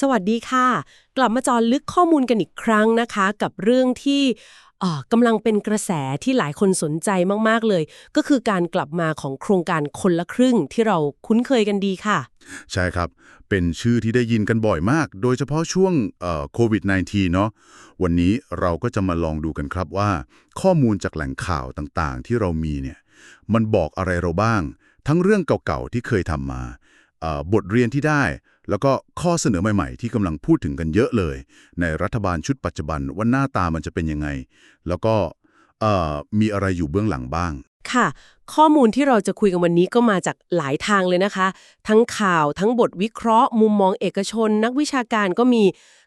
สวัสดีค่ะ กลับมาจอลึกข้อมูลกันอีกครั้งนะคะ กับเรื่องที่กำลังเป็นกระแสที่หลายคนสนใจมาก ๆ เลย ก็คือการกลับมาของโครงการคนละครึ่งที่เราคุ้นเคยกันดีค่ะ ใช่ครับ เป็นชื่อที่ได้ยินกันบ่อยมาก โดยเฉพาะช่วงโควิด -19 เนาะวันนี้เราก็จะมาลองดูกันครับว่า ข้อมูลจากแหล่งข่าวต่างๆ ที่เรามีเนี่ยมันบอกอะไรเราบ้าง ทั้งเรื่องเก่าๆที่เคยทำมาบทเรียนที่ได้ แล้วก็ข้อเสนอใหม่ ๆ ที่กำลังพูดถึงกันเยอะเลย ในรัฐบาลชุดปัจจุบันว่าหน้าตามันจะเป็นยังไง แล้วก็มีอะไรอยู่เบื้องหลังบ้าง ค่ะ ข้อมูลที่เราจะคุยกันวันนี้ก็มาจากหลายทางเลยนะคะ ทั้งข่าวทั้งบทวิเคราะห์ มุมมองเอกชน นักวิชาการก็มี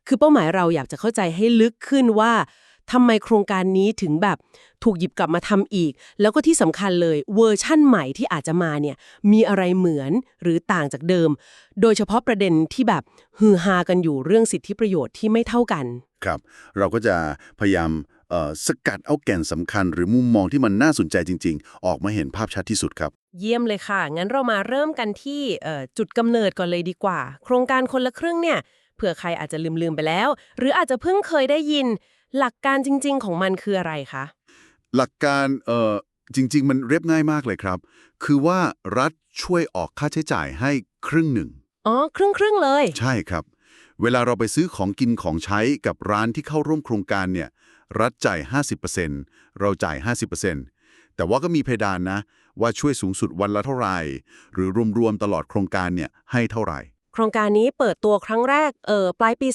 คือเป้าหมายเราอยากจะเข้าใจให้ลึกขึ้นว่า ทำไมโครงการนี้ถึงแบบถูกหยิบกลับมาทำอีก แล้วก็ที่สำคัญเลยเวอร์ชั่นใหม่ที่อาจจะมาเนี่ยมีอะไรเหมือนหรือต่างจากเดิม โดยเฉพาะประเด็นที่แบบฮือฮากันอยู่เรื่องสิทธิประโยชน์ที่ไม่เท่ากัน ครับ เราก็จะพยายามเอ่อสกัดเอาแก่นสำคัญ หรือมุมมองที่มันน่าสนใจจริง ๆ ออกมาเห็นภาพชัดที่สุดครับ เยี่ยมเลยค่ะ งั้นเรามาเริ่มกันที่เอ่อจุดกำเนิดก่อนเลยดีกว่า โครงการคนละครึ่งเนี่ยเผื่อใครอาจจะลืมๆไปแล้ว หรืออาจจะเพิ่งเคยได้ยิน หลักการจริง ๆ ของมันคืออะไรคะ หลักการเอ่อจริง ๆ มันเรียบง่ายมากเลยครับ คือว่ารัฐช่วยออกค่าใช้จ่ายให้ครึ่งหนึ่ง อ๋อ ครึ่งครึ่งๆเลย ใช่ครับ เวลาเราไปซื้อของกินของใช้กับร้านที่เข้าร่วมโครงการเนี่ย รัฐจ่าย 50%เราจ่าย 50%แต่ว่าก็มีเพดานนะ ว่าช่วยสูงสุดวันละเท่าไหร่ หรือรวมๆตลอดโครงการเนี่ยให้เท่าไหร่ โครงการนี้เปิดตัวครั้งแรกเออปลายปี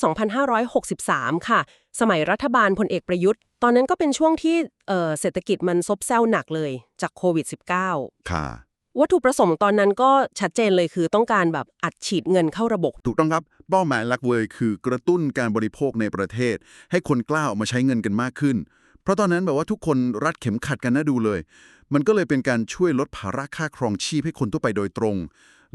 2563 ค่ะ สมัยรัฐบาลพลเอกประยุทธ์ ตอนนั้นก็เป็นช่วงที่เออเศรษฐกิจมันซบเซาหนักเลยจากโควิด -19 ค่ะ วัตถุประสงค์ตอนนั้นก็ชัดเจนเลยคือต้องการแบบอัดฉีดเงินเข้าระบบ ถูกต้องครับ เป้าหมายหลักเลยคือกระตุ้นการบริโภคในประเทศ ให้คนกล้าออกมาใช้เงินกันมากขึ้น เพราะตอนนั้นแบบว่าทุกคนรัดเข็มขัดกันน่าดูเลย มันก็เลยเป็นการช่วยลดภาระค่าครองชีพให้คนทั่วไปโดยตรง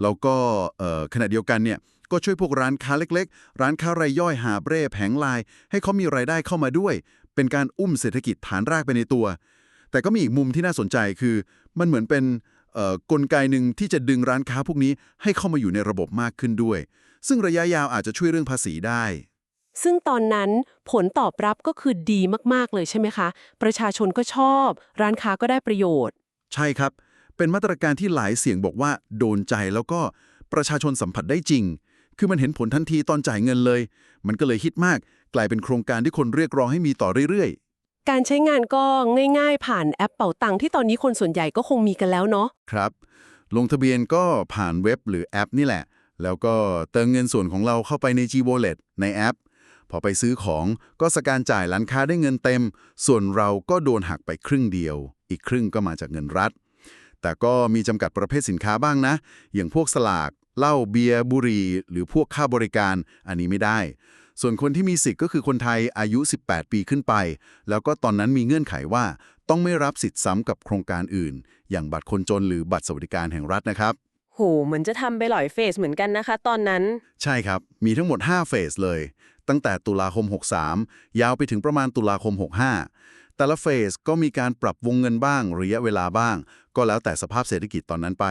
แล้วก็เอ่อขณะเดียวกันเนี่ยก็ช่วยพวกร้านค้าเล็กๆ ร้านค้ารายย่อยหาบเร่แผงลาย ให้เขามีรายได้เข้ามาด้วย เป็นการอุ้มเศรษฐกิจฐานรากไปในตัว แต่ก็มีอีกมุมที่น่าสนใจคือ มันเหมือนเป็นเอ่อกลไกหนึ่งที่จะดึงร้านค้าพวกนี้ให้เข้ามาอยู่ในระบบมากขึ้นด้วย ซึ่งระยะยาวอาจจะช่วยเรื่องภาษีได้ ซึ่งตอนนั้นผลตอบรับก็คือดีมากๆเลยใช่ไหมคะ ประชาชนก็ชอบ ร้านค้าก็ได้ประโยชน์ ใช่ครับ เป็นมาตรการที่หลายเสียงบอกว่าโดนใจแล้วก็ประชาชนสัมผัสได้จริง คือมันเห็นผลทันทีตอนจ่ายเงินเลย มันก็เลยฮิตมาก กลายเป็นโครงการที่คนเรียกร้องให้มีต่อเรื่อยการใช้งานก็ง่ายๆ ผ่านแอปเป๋าตังค์ที่ตอนนี้คนส่วนใหญ่ก็คงมีกันแล้วเนาะๆครับ ลงทะเบียนก็ผ่านเว็บหรือแอปนี่แหละ แล้วก็เติมเงินส่วนของเราเข้าไปใน G Wallet ในแอป พอไปซื้อของก็สแกนจ่ายร้านค้าได้เงินเต็ม ส่วนเราก็โดนหักไปครึ่งเดียว อีกครึ่งก็มาจากเงินรัฐ แต่ก็มีจำกัดประเภทสินค้าบ้างนะ อย่างพวกสลาก เหล้า เบียร์ บุหรี่ หรือพวกค่าบริการ อันนี้ไม่ได้ ส่วนคนที่มีสิทธิ์ก็คือคนไทยอายุ 18 ปีขึ้นไป แล้วก็ตอนนั้นมีเงื่อนไขว่า ต้องไม่รับสิทธิ์ซ้ำกับโครงการอื่น อย่างบัตรคนจนหรือบัตรสวัสดิการแห่งรัฐนะครับโหเหมือนจะทำไปหลายเฟสเหมือนกันนะคะ ตอนนั้น ใช่ครับ มีทั้งหมด 5 เฟสเลย ตั้งแต่ตุลาคม 63 ยาวไปถึงประมาณตุลาคม 65 แต่ละเฟสก็มีการปรับวงเงินบ้างระยะเวลาบ้าง ก็แล้วแต่สภาพเศรษฐกิจตอนนั้นไป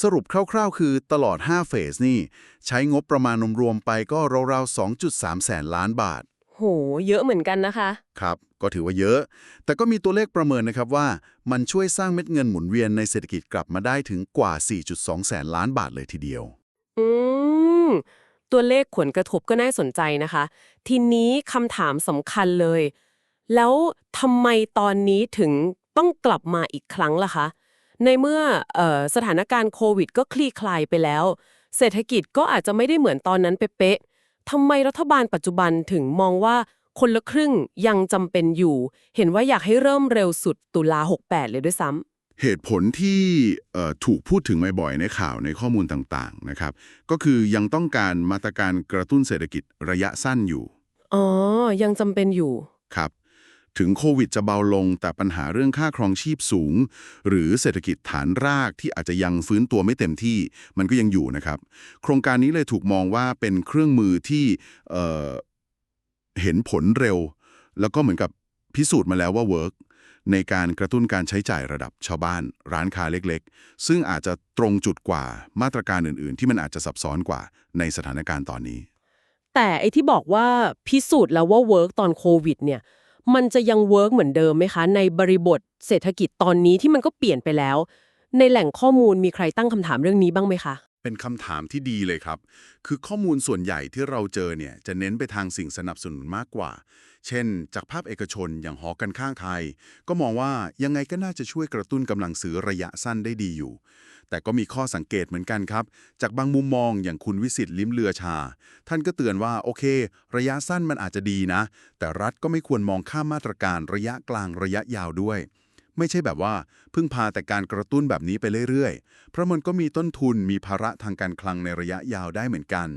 สรุปคร่าวๆ คือตลอด 5 เฟสนี่ ใช้งบประมาณรวมๆไปก็ราวๆ 2.3 แสนล้านบาท โห เยอะเหมือนกันนะคะ ครับ ก็ถือว่าเยอะ แต่ก็มีตัวเลขประเมินนะครับว่า มันช่วยสร้างเม็ดเงินหมุนเวียนในเศรษฐกิจกลับมาได้ถึงกว่า 4.2 แสนล้านบาทเลยทีเดียว อืมตัวเลขผลกระทบก็น่าสนใจนะคะ ทีนี้คำถามสำคัญเลย แล้วทำไมตอนนี้ถึงต้องกลับมาอีกครั้งล่ะคะ ในเมื่อเออสถานการณ์โควิด ก็คลี่คลายไปแล้ว เศรษฐกิจก็อาจจะไม่ได้เหมือนตอนนั้นเป๊ะๆทำไมรัฐบาลปัจจุบันถึงมองว่าคนละครึ่งยังจำเป็นอยู่ เห็นว่าอยากให้เริ่มเร็วสุดตุลา68 เลยด้วยซ้ำเหตุผลที่เอ่อถูกพูดถึงบ่อยๆในข่าวในข้อมูลต่างๆนะครับ ก็คือยังต้องการมาตรการกระตุ้นเศรษฐกิจระยะสั้นอยู่ อ๋อ ยังจำเป็นอยู่ ครับ ถึงโควิดจะเบาลง แต่ปัญหาเรื่องค่าครองชีพสูง หรือเศรษฐกิจฐานรากที่อาจจะยังฟื้นตัวไม่เต็มที่ มันก็ยังอยู่นะครับ โครงการนี้เลยถูกมองว่าเป็นเครื่องมือที่เเห็นผลเร็ว แล้วก็เหมือนกับพิสูจน์มาแล้วว่าเวิร์กในการกระตุ้นการใช้จ่ายระดับชาวบ้าน ร้านค้าเล็กๆ ซึ่งอาจจะตรงจุดกว่ามาตรการอื่นๆ ที่มันอาจจะซับซ้อนกว่าในสถานการณ์ตอนนี้ แต่ไอที่บอกว่าพิสูจน์แล้วว่าเวิร์กตอนโควิดเนี่ย มันจะยังเวิร์กเหมือนเดิมไหมคะ ในบริบทเศรษฐกิจตอนนี้ที่มันก็เปลี่ยนไปแล้ว ในแหล่งข้อมูลมีใครตั้งคำถามเรื่องนี้บ้างไหมคะ เป็นคำถามที่ดีเลยครับ คือข้อมูลส่วนใหญ่ที่เราเจอเนี่ยจะเน้นไปทางสิ่งสนับสนุนมากกว่า เช่น จากภาพเอกชนอย่างหอกันข้างไทย ก็มองว่ายังไงก็น่าจะช่วยกระตุ้นกำลังซื้อระยะสั้นได้ดีอยู่ แต่ก็มีข้อสังเกตเหมือนกันครับ จากบางมุมมองอย่างคุณวิสิตลิ้มเรือชา ท่านก็เตือนว่าโอเค ระยะสั้นมันอาจจะดีนะ แต่รัฐก็ไม่ควรมองข้ามมาตรการระยะกลางระยะยาวด้วย ไม่ใช่แบบว่าพึ่งพาแต่การกระตุ้นแบบนี้ไปเรื่อยๆ เพราะมันก็มีต้นทุนมีภาระทางการคลังในระยะยาวได้เหมือนกัน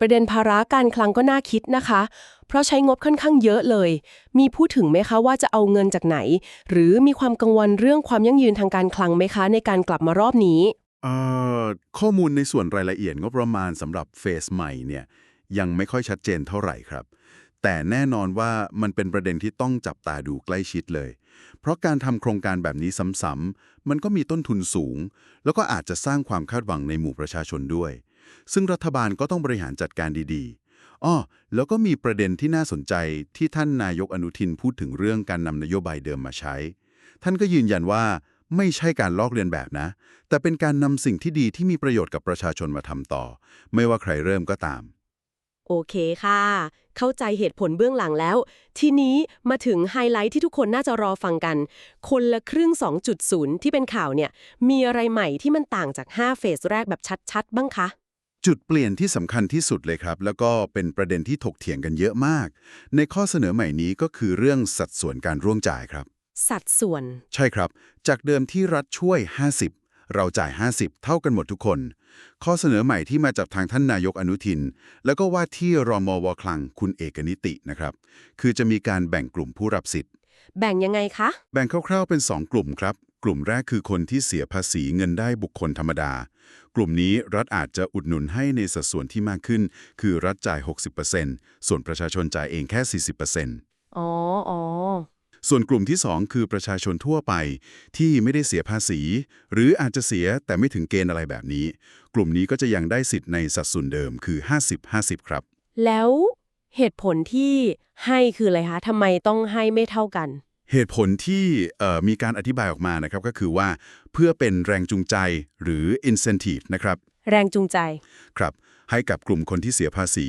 ประเด็นภาระการคลังก็น่าคิดนะคะ เพราะใช้งบค่อนข้างเยอะเลย มีพูดถึงไหมคะว่าจะเอาเงินจากไหน หรือมีความกังวลเรื่องความยั่งยืนทางการคลังไหมคะ ในการกลับมารอบนี้เอ่อข้อมูลในส่วนรายละเอียดงบประมาณสำหรับเฟสใหม่เนี่ยยังไม่ค่อยชัดเจนเท่าไหร่ครับ แต่แน่นอนว่ามันเป็นประเด็นที่ต้องจับตาดูใกล้ชิดเลย เพราะการทำโครงการแบบนี้ซ้ำๆมันก็มีต้นทุนสูง แล้วก็อาจจะสร้างความคาดหวังในหมู่ประชาชนด้วย ซึ่งรัฐบาลก็ต้องบริหารจัดการดีๆอ้อแล้วก็มีประเด็นที่น่าสนใจที่ท่านนายกอนุทินพูดถึงเรื่องการนำนโยบายเดิมมาใช้ ท่านก็ยืนยันว่าไม่ใช่การลอกเลียนแบบนะ แต่เป็นการนำสิ่งที่ดีที่มีประโยชน์กับประชาชนมาทำต่อ ไม่ว่าใครเริ่มก็ตาม โอเคค่ะ เข้าใจเหตุผลเบื้องหลังแล้ว ทีนี้มาถึงไฮไลท์ที่ทุกคนน่าจะรอฟังกัน คนละครึ่ง 2.0 ที่เป็นข่าวเนี่ย มีอะไรใหม่ที่มันต่างจาก 5 เฟสแรกแบบชัด ๆ บ้างคะ จุดเปลี่ยนที่สำคัญที่สุดเลยครับ แล้วก็เป็นประเด็นที่ถกเถียงกันเยอะมาก ในข้อเสนอใหม่นี้ก็คือเรื่องสัดส่วนการร่วมจ่ายครับ สัดส่วน ใช่ครับ จากเดิมที่รัฐช่วย 50 เราจ่าย 50 เท่ากันหมดทุกคน ข้อเสนอใหม่ที่มาจากทางท่านนายกอนุทิน แล้วก็ว่าที่รมวคลังคุณเอกนิตินะครับ คือจะมีการแบ่งกลุ่มผู้รับสิทธิ์ แบ่งยังไงคะ แบ่งคร่าวๆเป็น 2 กลุ่มครับ กลุ่มแรกคือคนที่เสียภาษีเงินได้บุคคลธรรมดา กลุ่มนี้รัฐอาจจะอุดหนุนให้ในสัดส่วนที่มากขึ้น คือรัฐจ่าย 60%ส่วนประชาชนจ่ายเองแค่ 40%อ๋ออ๋อ ส่วนกลุ่มที่ 2 คือประชาชนทั่วไป ที่ไม่ได้เสียภาษี หรืออาจจะเสียแต่ไม่ถึงเกณฑ์อะไรแบบนี้ กลุ่มนี้ก็จะยังได้สิทธิ์ในสัดส่วนเดิมคือ 50-50 ครับ แล้วเหตุผลที่ให้คืออะไรคะทำไมต้องให้ไม่เท่ากัน เหตุผลที่เอ่อมีการอธิบายออกมานะครับก็คือว่าเพื่อเป็นแรงจูงใจหรือ incentive นะครับ แรงจูงใจ ครับ ให้กับกลุ่มคนที่เสียภาษี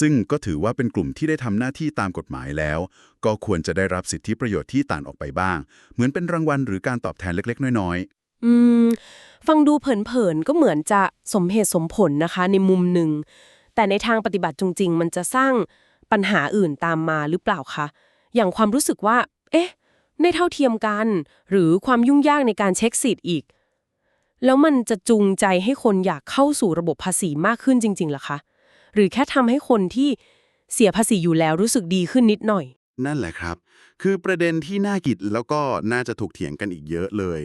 ซึ่งก็ถือว่าเป็นกลุ่มที่ได้ทำหน้าที่ตามกฎหมายแล้ว ก็ควรจะได้รับสิทธิประโยชน์ที่ต่างออกไปบ้าง เหมือนเป็นรางวัลหรือการตอบแทนเล็กๆ น้อยอืม ฟังดูเผินๆ ก็เหมือนจะสมเหตุสมผลนะคะ ในมุมหนึ่ง แต่ในทางปฏิบัติจริง ๆ มันจะสร้างปัญหาอื่นตามมาหรือเปล่าคะ อย่างความรู้สึกว่า เอ๊ะ ไม่เท่าเทียมกัน หรือความยุ่งยากในการเช็คสิทธิ์อีก แล้วมันจะจูงใจให้คนอยากเข้าสู่ระบบภาษีมากขึ้นจริงๆหรอคะ หรือแค่ทำให้คนที่เสียภาษีอยู่แล้วรู้สึกดีขึ้นนิดหน่อย นั่นแหละครับ คือประเด็นที่น่ากิดแล้วก็น่าจะถูกเถียงกันอีกเยอะเลย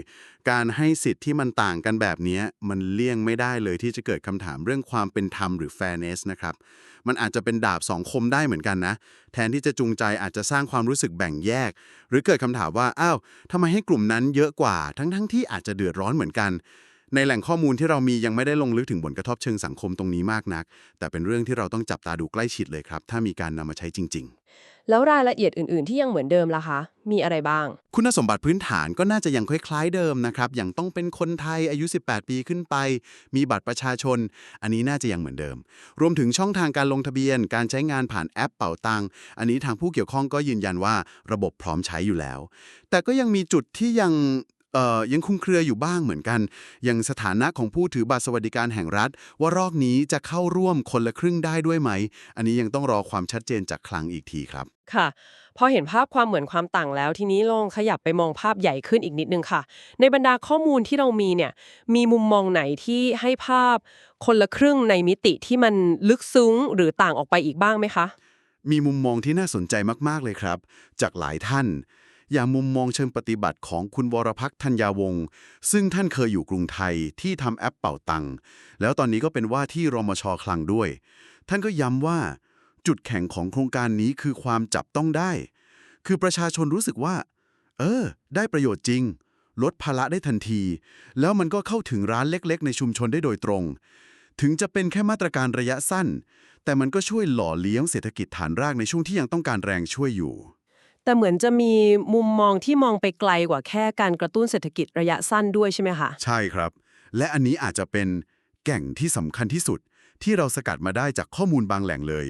การให้สิทธิ์ที่มันต่างกันแบบนี้มันเลี่ยงไม่ได้เลยที่จะเกิดคำถามเรื่องความเป็นธรรมหรือ fairness นะครับ มันอาจจะเป็นดาบสองคมได้เหมือนกันนะ แทนที่จะจูงใจอาจจะสร้างความรู้สึกแบ่งแยก หรือเกิดคำถามว่าอ้าวทำไมให้กลุ่มนั้นเยอะกว่า ทั้งๆที่อาจจะเดือดร้อนเหมือนกันในแหล่งข้อมูลที่เรามียังไม่ได้ลงลึกถึงผลกระทบเชิงสังคมตรงนี้มากนัก แต่เป็นเรื่องที่เราต้องจับตาดูใกล้ชิดเลยครับ ถ้ามีการนำมาใช้จริง ๆ แล้วรายละเอียดอื่น ๆ ที่ยังเหมือนเดิมล่ะคะ มีอะไรบ้าง คุณสมบัติพื้นฐานก็น่าจะยังคล้าย ๆ เดิมนะครับ อย่างต้องเป็นคนไทยอายุ 18 ปีขึ้นไป มีบัตรประชาชน อันนี้น่าจะยังเหมือนเดิม รวมถึงช่องทางการลงทะเบียน การใช้งานผ่านแอปเป่าตัง อันนี้ทางผู้เกี่ยวข้องก็ยืนยันว่าระบบพร้อมใช้อยู่แล้ว แต่ก็ยังมีจุดที่ยัง ยังคลุมเครืออยู่บ้างเหมือนกัน อย่างสถานะของผู้ถือบัตรสวัสดิการแห่งรัฐ ว่ารอบนี้จะเข้าร่วมคนละครึ่งได้ด้วยไหม อันนี้ยังต้องรอความชัดเจนจากคลังอีกทีครับ ค่ะ พอเห็นภาพความเหมือนความต่างแล้ว ทีนี้ลองขยับไปมองภาพใหญ่ขึ้นอีกนิดนึงค่ะ ในบรรดาข้อมูลที่เรามีเนี่ยมีมุมมองไหนที่ให้ภาพคนละครึ่งในมิติที่มันลึกซึ้งหรือต่างออกไปอีกบ้างไหมคะมีมุมมองที่น่าสนใจมาก ๆ เลยครับ จากหลายท่าน อย่างมุมมองเชิงปฏิบัติของคุณวรพักธัญญาวงศ์ซึ่งท่านเคยอยู่กรุงไทยที่ทำแอปเป่าตังแล้วตอนนี้ก็เป็นว่าที่รมชคลังด้วย ท่านก็ย้ำว่า จุดแข็งของโครงการนี้คือความจับต้องได้ คือประชาชนรู้สึกว่า เออ ได้ประโยชน์จริง ลดภาระได้ทันที แล้วมันก็เข้าถึงร้านเล็กๆ ในชุมชนได้โดยตรง ถึงจะเป็นแค่มาตรการระยะสั้น แต่มันก็ช่วยหล่อเลี้ยงเศรษฐกิจฐานรากในช่วงที่ยังต้องการแรงช่วยอยู่ แต่เหมือนจะมีมุมมองที่มองไปไกลกว่าแค่การกระตุ้นเศรษฐกิจระยะสั้นด้วยใช่ไหมคะ ใช่ครับ และอันนี้อาจจะเป็นแก่งที่สำคัญที่สุด ที่เราสกัดมาได้จากข้อมูลบางแหล่งเลย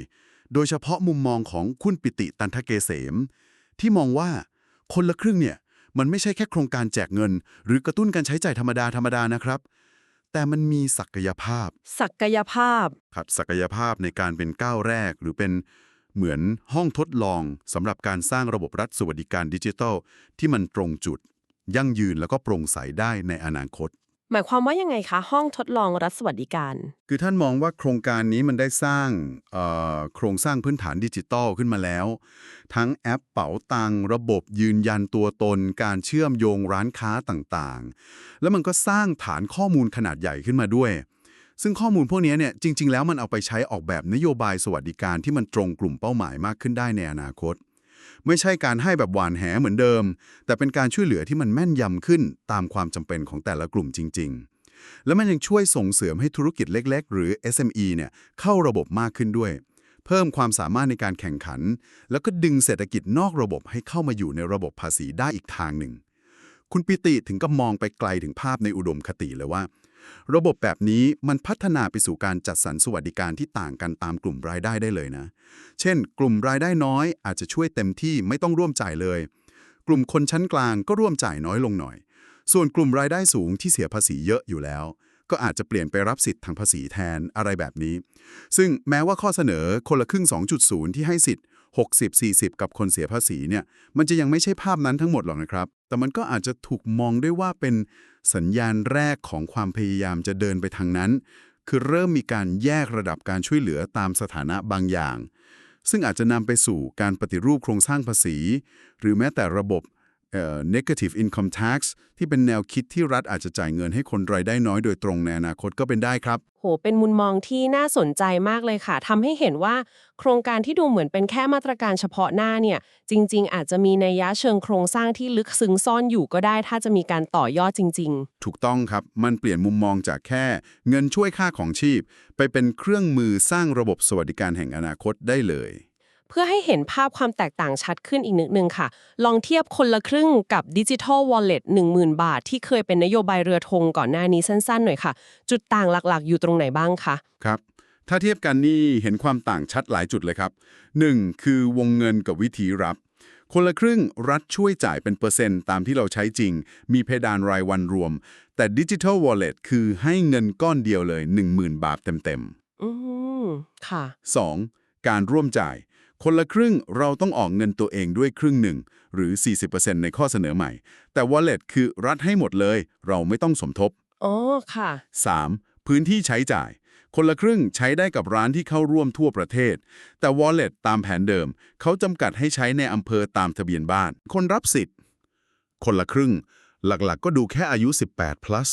โดยเฉพาะมุมมองของคุณปิติตันทเกษม ที่มองว่าคนละครึ่งเนี่ยมันไม่ใช่แค่โครงการแจกเงิน หรือกระตุ้นการใช้จ่ายธรรมดาธรรมดานะครับ แต่มันมีศักยภาพ ศักยภาพขัดศักยภาพในการเป็นก้าวแรกหรือเป็น เหมือนห้องทดลองสำหรับการสร้างระบบรัฐสวัสดิการดิจิทัล ที่มันตรงจุด ยั่งยืนแล้วก็โปร่งใสได้ในอนาคต หมายความว่ายังไงคะ ห้องทดลองรัฐสวัสดิการ คือท่านมองว่าโครงการนี้มันได้สร้างเอ่อโครงสร้างพื้นฐานดิจิทัลขึ้นมาแล้ว ทั้งแอปเป๋าตังค์ระบบยืนยันตัวตน การเชื่อมโยงร้านค้าต่างๆ แล้วมันก็สร้างฐานข้อมูลขนาดใหญ่ขึ้นมาด้วย ซึ่งข้อมูลพวกนี้เนี่ยจริง ๆ แล้วมันเอาไปใช้ออกแบบนโยบายสวัสดิการที่มันตรงกลุ่มเป้าหมายมากขึ้นได้ในอนาคต ไม่ใช่การให้แบบหวานแหเหมือนเดิม แต่เป็นการช่วยเหลือที่มันแม่นยำขึ้นตามความจำเป็นของแต่ละกลุ่มจริง ๆ แล้วมันยังช่วยส่งเสริมให้ธุรกิจเล็ก ๆ หรือ SME เนี่ยเข้าระบบมากขึ้นด้วย เพิ่มความสามารถในการแข่งขัน แล้วก็ดึงเศรษฐกิจนอกระบบให้เข้ามาอยู่ในระบบภาษีได้อีกทางหนึ่งคุณปิติถึงกับมองไปไกลถึงภาพในอุดมคติเลยว่า ระบบแบบนี้มันพัฒนาไปสู่การจัดสรรสวัสดิการที่ต่างกันตามกลุ่มรายได้ได้เลยนะ เช่น กลุ่มรายได้น้อยอาจจะช่วยเต็มที่ไม่ต้องร่วมจ่ายเลย กลุ่มคนชั้นกลางก็ร่วมจ่ายน้อยลงหน่อย ส่วนกลุ่มรายได้สูงที่เสียภาษีเยอะอยู่แล้ว ก็อาจจะเปลี่ยนไปรับสิทธิ์ทางภาษีแทนอะไรแบบนี้ ซึ่งแม้ว่าข้อเสนอคนละครึ่ง 2.0 ที่ให้สิทธิ์ 60-40 กับคนเสียภาษีเนี่ย มันจะยังไม่ใช่ภาพนั้นทั้งหมดหรอกนะครับ แต่มันก็อาจจะถูกมองด้วยว่าเป็นสัญญาณแรกของความพยายามจะเดินไปทางนั้น คือเริ่มมีการแยกระดับการช่วยเหลือตามสถานะบางอย่าง ซึ่งอาจจะนำไปสู่การปฏิรูปโครงสร้างภาษี หรือแม้แต่ระบบ negative income tax ที่เป็นแนวคิดที่รัฐอาจจะจ่ายเงินให้คนรายได้น้อยโดยตรงในอนาคตก็เป็นได้ครับ โห เป็นมุมมองที่น่าสนใจมากเลยค่ะทำให้เห็นว่า โครงการที่ดูเหมือนเป็นแค่มาตรการเฉพาะหน้าเนี่ย จริง ๆ อาจจะมีนัยยะเชิงโครงสร้างที่ลึกซึ้งซ่อนอยู่ก็ได้ ถ้าจะมีการต่อยอดจริงถูกต้องครับ มันเปลี่ยนมุมมองจากแค่ เงินช่วยค่าของชีพ ไปเป็นเครื่องมือสร้างระบบสวัสดิการแห่งอนาคตได้เลยๆ เพื่อให้เห็นภาพความแตกต่างชัดขึ้นอีกนิดนึงค่ะ ลองเทียบคนละครึ่งกับดิจิทัลวอลเล็ต10,000บาท ที่เคยเป็นนโยบายเรือธงก่อนหน้านี้สั้นๆหน่อยค่ะ จุดต่างหลักๆ อยู่ตรงไหนบ้างคะครับ ถ้าเทียบกันนี่เห็นความต่างชัดหลายจุดเลยครับ 1. คือวงเงินกับวิธีรับ คนละครึ่งรัฐช่วยจ่ายเป็นเปอร์เซ็นต์ตามที่เราใช้จริง มีเพดานรายวันรวม แต่ดิจิทัลวอลเล็ตคือให้เงินก้อนเดียวเลย 10,000 บาทเต็มอืมค่ะๆ 2. การร่วมจ่าย คนละครึ่งเราต้องออกเงินตัวเองด้วยครึ่งหนึ่ง หรือ 40%ในข้อเสนอใหม่ แต่ Wallet คือรัฐให้หมดเลย เราไม่ต้องสมทบอ๋อค่ะ 3. พื้นที่ใช้จ่าย คนละครึ่งใช้ได้กับร้านที่เข้าร่วมทั่วประเทศ แต่ Wallet ตามแผนเดิม เขาจำกัดให้ใช้ในอำเภอตามทะเบียนบ้าน คนรับสิทธิ์ คนละครึ่ง หลักๆ ก็ดูแค่อายุ 18 plus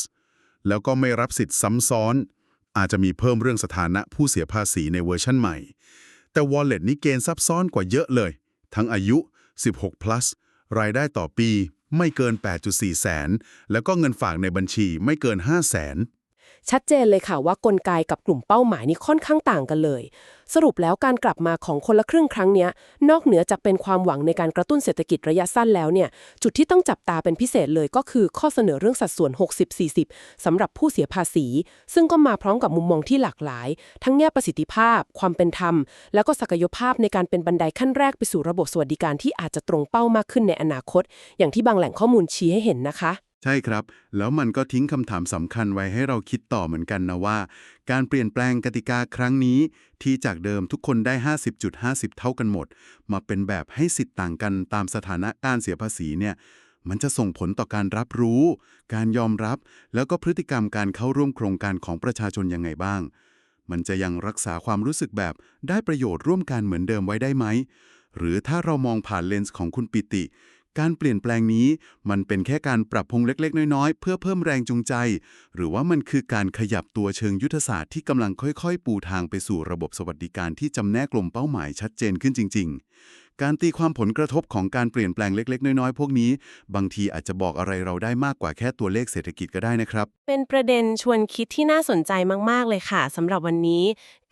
แล้วก็ไม่รับสิทธิ์ซ้ำซ้อน อาจจะมีเพิ่มเรื่องสถานะผู้เสียภาษีในเวอร์ชั่นใหม่ แต่ Wallet นี้เกณฑ์ซับซ้อนกว่าเยอะเลย ทั้งอายุ 16 plus รายได้ต่อปีไม่เกิน 8.4 แสน แล้วก็เงินฝากในบัญชีไม่เกิน 5 แสน ชัดเจนเลยค่ะว่ากลไกกับกลุ่มเป้าหมายนี่ค่อนข้างต่างกันเลย สรุปแล้วการกลับมาของคนละครึ่งครั้งนี้นอกเหนือจากเป็นความหวังในการกระตุ้นเศรษฐกิจระยะสั้นแล้วเนี่ย จุดที่ต้องจับตาเป็นพิเศษเลยก็คือข้อเสนอเรื่องสัดส่วน 60-40สำหรับผู้เสียภาษี ซึ่งก็มาพร้อมกับมุมมองที่หลากหลาย ทั้งแง่ประสิทธิภาพ ความเป็นธรรม แล้วก็ศักยภาพในการเป็นบันไดขั้นแรกไปสู่ระบบสวัสดิการที่อาจจะตรงเป้ามากขึ้นในอนาคต อย่างที่บางแหล่งข้อมูลชี้ให้เห็นนะคะ ใช่ครับ แล้วมันก็ทิ้งคำถามสำคัญไว้ให้เราคิดต่อเหมือนกันนะว่า การเปลี่ยนแปลงกติกาครั้งนี้ ที่จากเดิมทุกคนได้ 50.50 เท่ากันหมด มาเป็นแบบให้สิทธิ์ต่างกันตามสถานะการเสียภาษีเนี่ยมันจะส่งผลต่อการรับรู้ การยอมรับ แล้วก็พฤติกรรมการเข้าร่วมโครงการของประชาชนยังไงบ้าง มันจะยังรักษาความรู้สึกแบบได้ประโยชน์ร่วมกันเหมือนเดิมไว้ได้ไหม หรือถ้าเรามองผ่านเลนส์ของคุณปิติ การเปลี่ยนแปลงนี้ มันเป็นแค่การปรับพงเล็กๆ น้อยๆ เพื่อเพิ่มแรงจูงใจ หรือว่ามันคือการขยับตัวเชิงยุทธศาสตร์ที่กำลังค่อยๆ ปูทางไปสู่ระบบสวัสดิการที่จำแนกกลุ่มเป้าหมายชัดเจนขึ้นจริง ๆ การตีความผลกระทบของการเปลี่ยนแปลงเล็ก ๆ น้อย ๆ พวกนี้ บางทีอาจจะบอกอะไรเราได้มากกว่าแค่ตัวเลขเศรษฐกิจก็ได้นะครับ เป็นประเด็นชวนคิดที่น่าสนใจมาก ๆ เลยค่ะสำหรับวันนี้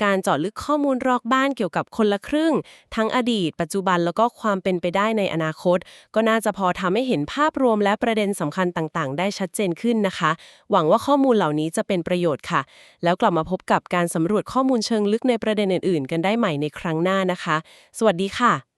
การเจาะลึกข้อมูลรอกบ้านเกี่ยวกับคนละครึ่ง ทั้งอดีต ปัจจุบันแล้วก็ความเป็นไปได้ในอนาคต ก็น่าจะพอทำให้เห็นภาพรวมและประเด็นสำคัญต่างๆ ได้ชัดเจนขึ้นนะคะ หวังว่าข้อมูลเหล่านี้จะเป็นประโยชน์ค่ะ แล้วกลับมาพบกับการสำรวจข้อมูลเชิงลึกในประเด็นอื่น ๆ กันได้ใหม่ในครั้งหน้านะคะ สวัสดีค่ะ